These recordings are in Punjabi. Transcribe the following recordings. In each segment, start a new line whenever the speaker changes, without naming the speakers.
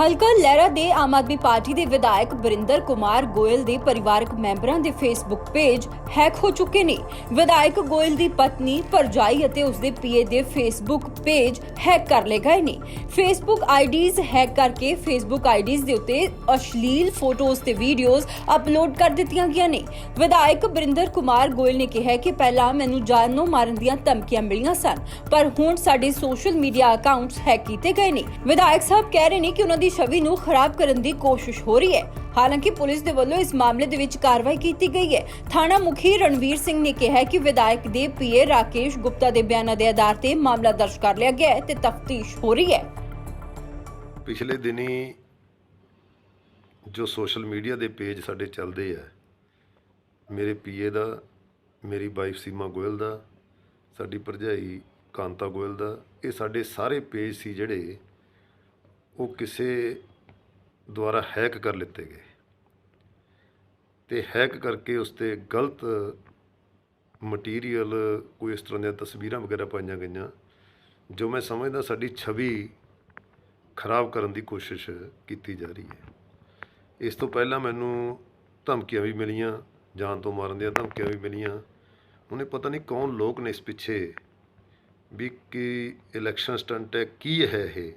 ਹਲਕਾ ਲਹਿਰਾ ਦੇ ਆਮ ਆਦਮੀ ਪਾਰਟੀ ਦੇ ਵਿਧਾਇਕ ਬਰਿੰਦਰ ਕੁਮਾਰ ਗੋਇਲ ਦੇ ਪਰਿਵਾਰਕ ਮੈਂਬਰਾਂ ਦੇ ਫੇਸਬੁੱਕ ਪੇਜ ਹੈਕ ਹੋ ਚੁੱਕੇ ਨੇ। ਵਿਧਾਇਕ ਗੋਇਲ ਦੀ ਪਤਨੀ ਪਰਜਾਈ ਅਤੇ ਉਸਦੇ ਪੀਏ ਦੇ ਫੇਸਬੁੱਕ ਪੇਜ ਹੈਕ ਕਰ ਲਏ ਗਏ ਨੇ। ਫੇਸਬੁੱਕ ਆਈਡੀਜ਼ ਹੈਕ ਕਰਕੇ ਫੇਸਬੁੱਕ ਆਈਡੀਜ਼ ਦੇ ਉੱਤੇ ਅਸ਼ਲੀਲ ਫੋਟੋਜ਼ ਤੇ ਵੀਡੀਓਜ਼ ਅਪਲੋਡ ਕਰ ਦਿੱਤੀਆਂ ਗਈਆਂ ਨੇ। ਵਿਧਾਇਕ ਬਰਿੰਦਰ ਕੁਮਾਰ ਗੋਇਲ ਨੇ ਕਿਹਾ ਕਿ ਪਹਿਲਾਂ ਮੈਨੂੰ ਜਾਨ ਨੂੰ ਮਾਰਨ ਦੀਆਂ ਧਮਕੀਆਂ ਮਿਲੀਆਂ ਸਨ, ਪਰ ਹੁਣ ਸਾਡੇ ਸੋਸ਼ਲ ਮੀਡੀਆ ਅਕਾਊਂਟਸ ਹੈਕ ਕੀਤੇ ਗਏ ਨੇ। ਵਿਧਾਇਕ ਸਾਹਿਬ ਕਹਿ ਰਹੇ ਨੇ ਕਿ ਉਹਨਾਂ ਦੀ ਛਵੀ ਨੂੰ ਖਰਾਬ ਕਰਨ ਦੀ ਕੋਸ਼ਿਸ਼ ਹੋ ਰਹੀ ਹੈ। ਹਾਲਾਂਕਿ ਪੁਲਿਸ ਦੇ ਵੱਲੋਂ ਇਸ ਮਾਮਲੇ ਦੇ ਵਿੱਚ ਕਾਰਵਾਈ ਕੀਤੀ ਗਈ ਹੈ। ਥਾਣਾ ਮੁਖੀ ਰਣਵੀਰ ਸਿੰਘ ਨੇ ਕਿਹਾ ਕਿ ਵਿਧਾਇਕ ਦੇ ਪੀਏ ਰਾਕੇਸ਼ ਗੁਪਤਾ ਦੇ ਬਿਆਨਾਂ ਦੇ ਆਧਾਰ ਤੇ ਮਾਮਲਾ ਦਰਜ ਕਰ ਲਿਆ ਗਿਆ ਹੈ ਤੇ ਤਫਤੀਸ਼ ਹੋ ਰਹੀ ਹੈ।
ਪਿਛਲੇ ਦਿਨੀ ਜੋ ਸੋਸ਼ਲ ਮੀਡੀਆ ਦੇ ਪੇਜ ਸਾਡੇ ਚੱਲਦੇ ਆ, ਮੇਰੇ ਪੀਏ ਦਾ, ਮੇਰੀ ਵਾਈਫ ਸੀਮਾ ਗੋਇਲ ਦਾ, ਸਾਡੀ ਭਰਜਾਈ ਕਾਂਤਾ ਗੋਇਲ ਦਾ, ਇਹ ਸਾਡੇ ਸਾਰੇ ਪੇਜ ਸੀ ਜਿਹੜੇ ਉਹ ਕਿਸੇ ਦੁਆਰਾ ਹੈਕ ਕਰ ਲਿੱਤੇ ਗਏ ਤੇ ਹੈਕ ਕਰਕੇ ਉਸ ਤੇ ਗਲਤ ਮਟੀਰੀਅਲ ਕੋਈ ਇਸ ਤਰ੍ਹਾਂ ਦੀਆਂ ਤਸਵੀਰਾਂ ਵਗੈਰਾ ਪਾਈਆਂ ਗਈਆਂ, ਜੋ ਮੈਂ ਸਮਝਦਾ ਸਾਡੀ ਛਵੀ ਖਰਾਬ ਕਰਨ ਦੀ ਕੋਸ਼ਿਸ਼ ਕੀਤੀ ਜਾ ਰਹੀ ਹੈ। ਇਸ ਤੋਂ ਪਹਿਲਾਂ ਮੈਨੂੰ ਧਮਕੀਆਂ ਵੀ ਮਿਲੀਆਂ, ਜਾਨ ਤੋਂ ਮਾਰਨ ਦੀਆਂ ਧਮਕੀਆਂ ਵੀ ਮਿਲੀਆਂ। ਉਹਨੇ ਪਤਾ ਨਹੀਂ ਕੌਣ ਲੋਕ ਨੇ ਇਸ ਪਿੱਛੇ ਵੀ ਕੀ ਇਲੈਕਸ਼ਨ ਸਟੰਟ ਹੈ, ਕੀ ਹੈ ਇਹ?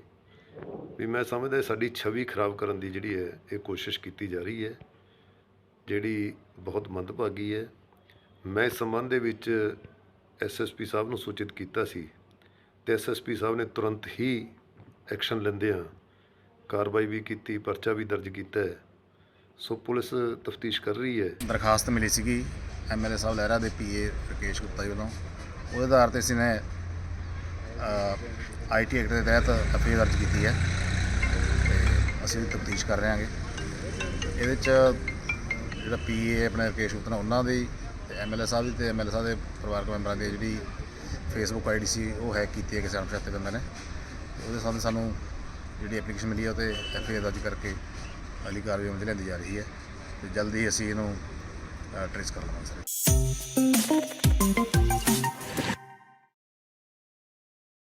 ਵੀ ਮੈਂ ਸਮਝਦਾ ਸਾਡੀ ਛਵੀ ਖਰਾਬ ਕਰਨ ਦੀ ਜਿਹੜੀ ਹੈ, ਇਹ ਕੋਸ਼ਿਸ਼ ਕੀਤੀ ਜਾ ਰਹੀ ਹੈ। ਜਿਹੜੀ ਬਹੁਤ ਮੰਦਭਾਗੀ ਹੈ। ਮੈਂ ਇਸ ਸੰਬੰਧ ਦੇ ਵਿੱਚ ਐਸਐਸਪੀ ਸਾਹਿਬ ਨੂੰ ਸੂਚਿਤ ਕੀਤਾ ਸੀ ਤੇ ਐਸਐਸਪੀ ਸਾਹਿਬ ਨੇ ਤੁਰੰਤ ਹੀ ਐਕਸ਼ਨ ਲੈਂਦਿਆਂ ਕਾਰਵਾਈ ਵੀ ਕੀਤੀ, ਪਰਚਾ ਵੀ ਦਰਜ ਕੀਤਾ ਹੈ। ਸੋ ਪੁਲਿਸ ਤਫਤੀਸ਼ ਕਰ ਰਹੀ ਹੈ।
ਦਰਖਾਸਤ ਮਿਲੀ ਸੀਗੀ ਐਮਐਲਏ ਸਾਹਿਬ ਲਹਿਰਾ ਦੇ ਪੀਏ ਰਕੇਸ਼ ਗੁਪਤਾ ਜੀ ਵੱਲੋਂ। ਉਹਦੇ ਆਧਾਰ ਤੇ ਅਸੀਂ ਨੇ ਆਈਟੀ ਐਕਟ ਦੇ ਤਹਿਤ ਐਫਆਈਆਰ ਦਰਜ ਕੀਤੀ ਹੈ। ਅਸੀਂ ਵੀ ਤਫਤੀਸ਼ ਕਰ ਰਹੇ ਹਾਂਗੇ ਇਹਦੇ ਚ ਜਿਹੜਾ ਪੀਏ ਆਪਣੇ ਰਕੇਸ਼ ਗੁਪਤਾ ਉਹਨਾਂ ਦੀ ਤੇ ਐਮਐਲਏ ਸਾਹਿਬ ਦੀ ਤੇ ਐਮਐਲਏ ਸਾਹਿਬ ਦੇ ਪਰਿਵਾਰਕ ਮੈਂਬਰਾਂ ਦੀ ਜਿਹੜੀ ਫੇਸਬੁੱਕ ਆਈਡੀ ਸੀ, ਉਹ ਹੈਕ ਕੀਤੀ ਹੈ ਕਿਸੇ ਅਣਪਛਾਤੇ ਬੰਦੇ ਨੇ। ਉਹਦੇ ਸੰਬੰਧ ਸਾਨੂੰ ਜਿਹੜੀ ਐਪਲੀਕੇਸ਼ਨ ਮਿਲੀ ਹੈ, ਉਹ ਤੇ ਐਫਆਈਆਰ ਦਰਜ ਕਰਕੇ ਅਗਲੀ ਕਾਰਵਾਈ ਅਮਲ ਲਿਆਂਦੀ ਜਾ ਰਹੀ ਹੈ। ਤੇ ਜਲਦੀ ਅਸੀਂ ਇਹਨੂੰ ਟ੍ਰੇਸ ਕਰ ਲਵਾਂਗੇ ਸਰ।